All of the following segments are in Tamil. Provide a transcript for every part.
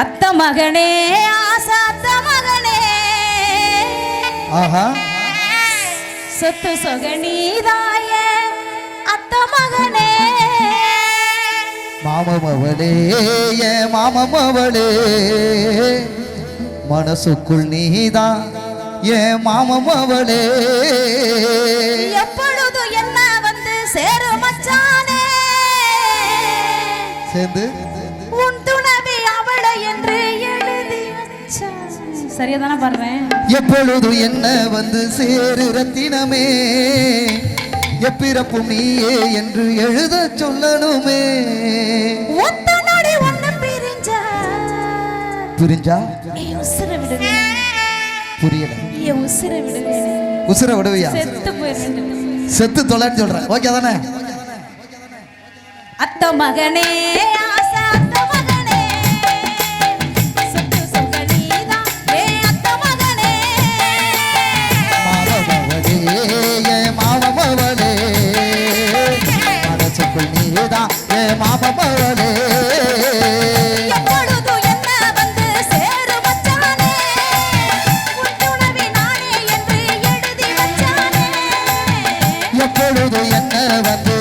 அத்த மகனே ஆசாத்த மகனே ஆஹா. சொத்து சொகனீதாய அத்த மகனே மாமமவளே மாமமவளே மனசுக்குள் நீதான் ஏன் மாமமவளே எப்பொழுது என்ன வந்து சேரும் மச்சானே? சேர்ந்து? சரியா தானே பாடுறேன்? எப்பொழுது என்ன வந்து சேரு ரத்தினமே? எப்பிறப்பும் நீயே என்று எழுத சொல்லணுமே. புரிஞ்சா? உசுர விடுவே புரியல. உசுர விடுவே உசுர விடுவியா? செத்து போயிருவேன் தொலைன்னு சொல்றேன் ஓகே தானே? அத்த மகனே பொழுது என்ன வந்து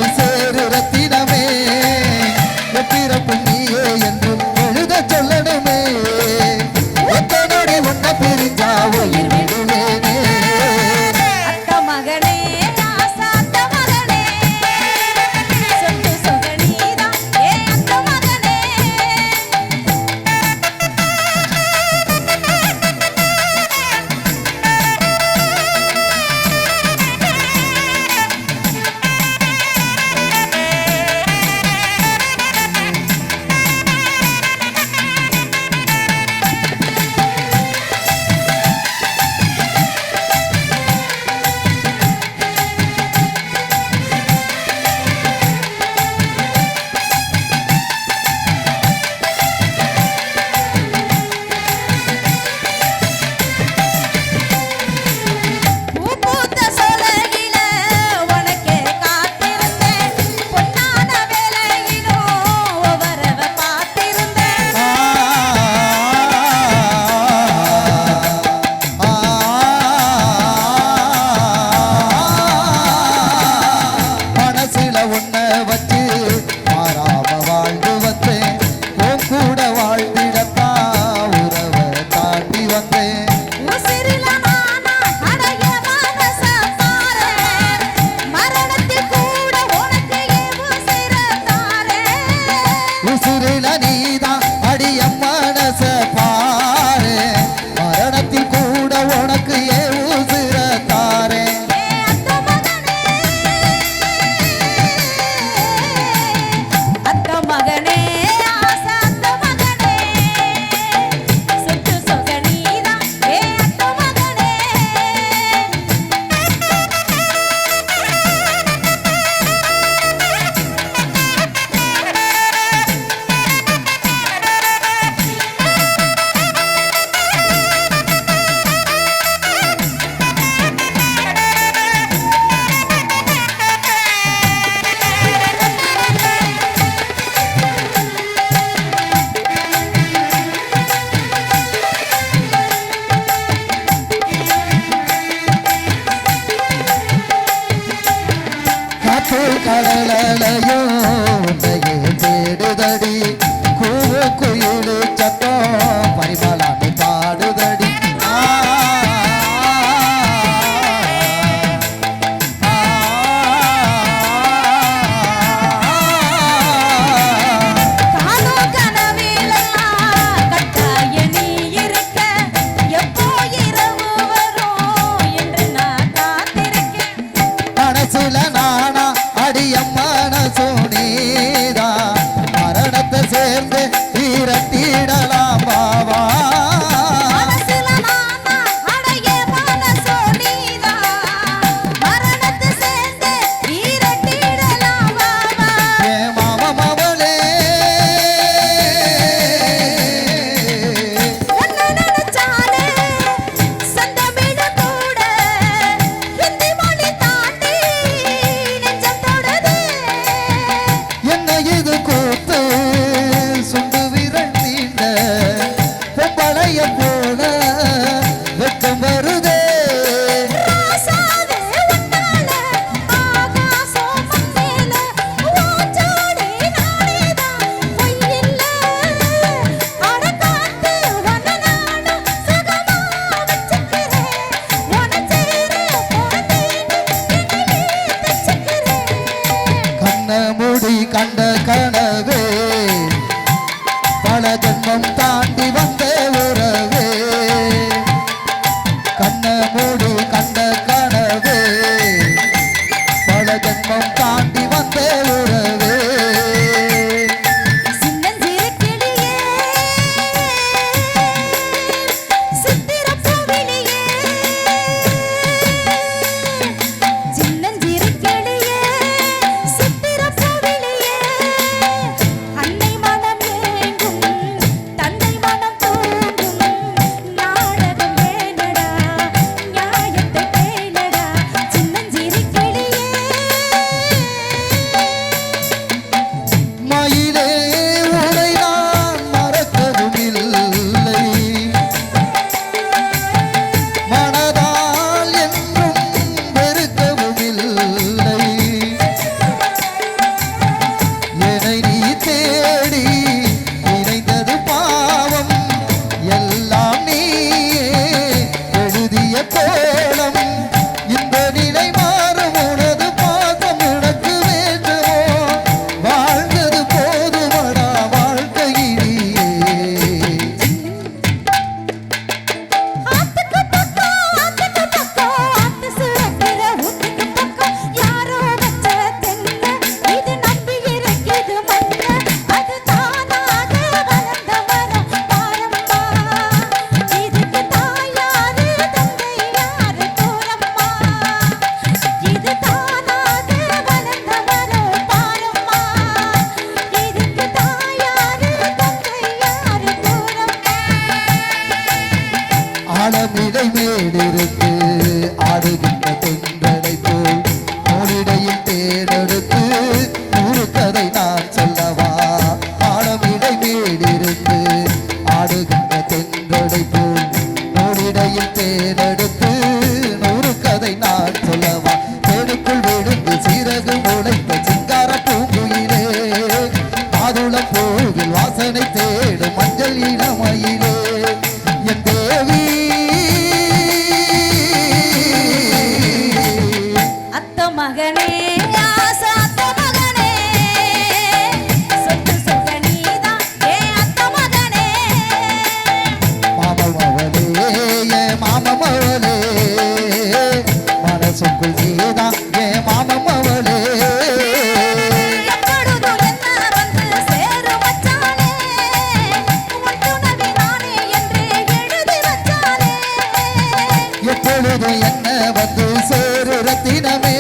கடலையோ உன்னையே Mudu. ஆழமிடை olvídame.